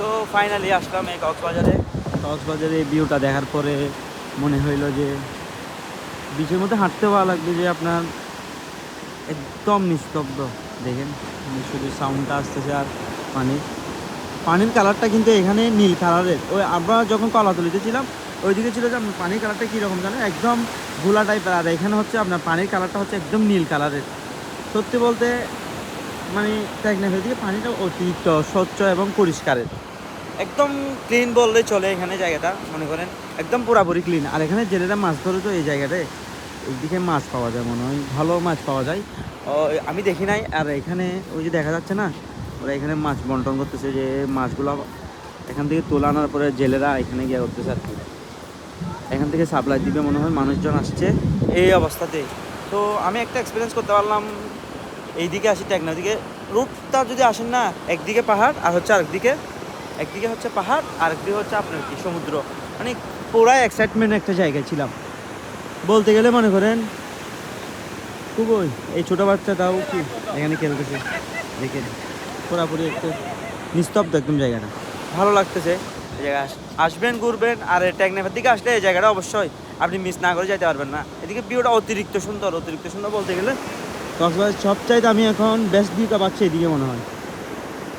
তো ফাইনালি আসলাম এই কক্সবাজারে। কক্সবাজারে ভিউটা দেখার পরে মনে হইল যে বিচের মধ্যে হাঁটতে ভালো লাগবে যে আপনার একদম নিস্তব্ধ। দেখেন শুধু সাউন্ডটা আসতেছে আর পানি। পানির কালারটা কিন্তু এখানে নীল কালারের ওই আমরা যখন কলা কলাতলিতে ছিলাম, ওইদিকে ছিল যে পানির কালারটা কীরকম জানেন একদম ভোলা টাইপের আর এখানে হচ্ছে আপনার পানির কালারটা হচ্ছে একদম নীল কালারের সত্যি বলতে মানে টেকনাফের দিকে পানিটা অতিরিক্ত স্বচ্ছ এবং পরিষ্কারের। একদম ক্লিন বললে চলে এখানে জায়গাটা, মনে করেন। একদম পুরাপুরি ক্লিন আর এখানে জেলেরা মাছ ধরে তো এই জায়গাটায়, এইদিকে মাছ পাওয়া যায় মনে হয়। ভালো মাছ পাওয়া যায়। আমি দেখি নাই। আর এখানে ওই যে দেখা যাচ্ছে না, ওরা এখানে মাছ বন্টন করতেছে যে মাছগুলো এখান থেকে তোলা আনার পরে জেলেরা এখানে গিয়ে করতেছে আর কি। এখান থেকে সাপ্লাই দিবে মনে হয়, মানুষজন আসছে। এই অবস্থাতে তো আমি একটা এক্সপিরিয়েন্স করতে পারলাম। এইদিকে আসি টেকনা দিকে। রুটটা যদি আসেন না, একদিকে পাহাড় আর হচ্ছে আরেকদিকে একদিকে হচ্ছে পাহাড় আর একদিকে হচ্ছে আপনার কি, সমুদ্র। মানে পুরাই এক্সাইটমেন্ট একটা জায়গায় ছিলাম। বলতে গেলে মনে করেন, খুবই, এই ছোটো বাচ্চাটাও কি, এখানে খেলতেছে। দেখে পুরাপুরি একটু নিস্তব্ধ একদম জায়গাটা। ভালো লাগতেছে, এই জায়গায় আসবেন, ঘুরবেন, আর টেকনাফের দিকে আসলে এই জায়গাটা অবশ্যই আপনি মিস না করে যেতে পারবেন না। এদিকে ভিউটা অতিরিক্ত সুন্দর অতিরিক্ত সুন্দর বলতে গেলে। কক্সবাজার সবচাইতে আমি এখন বেস্ট ভিউটা পাচ্ছি এদিকে মনে হয়।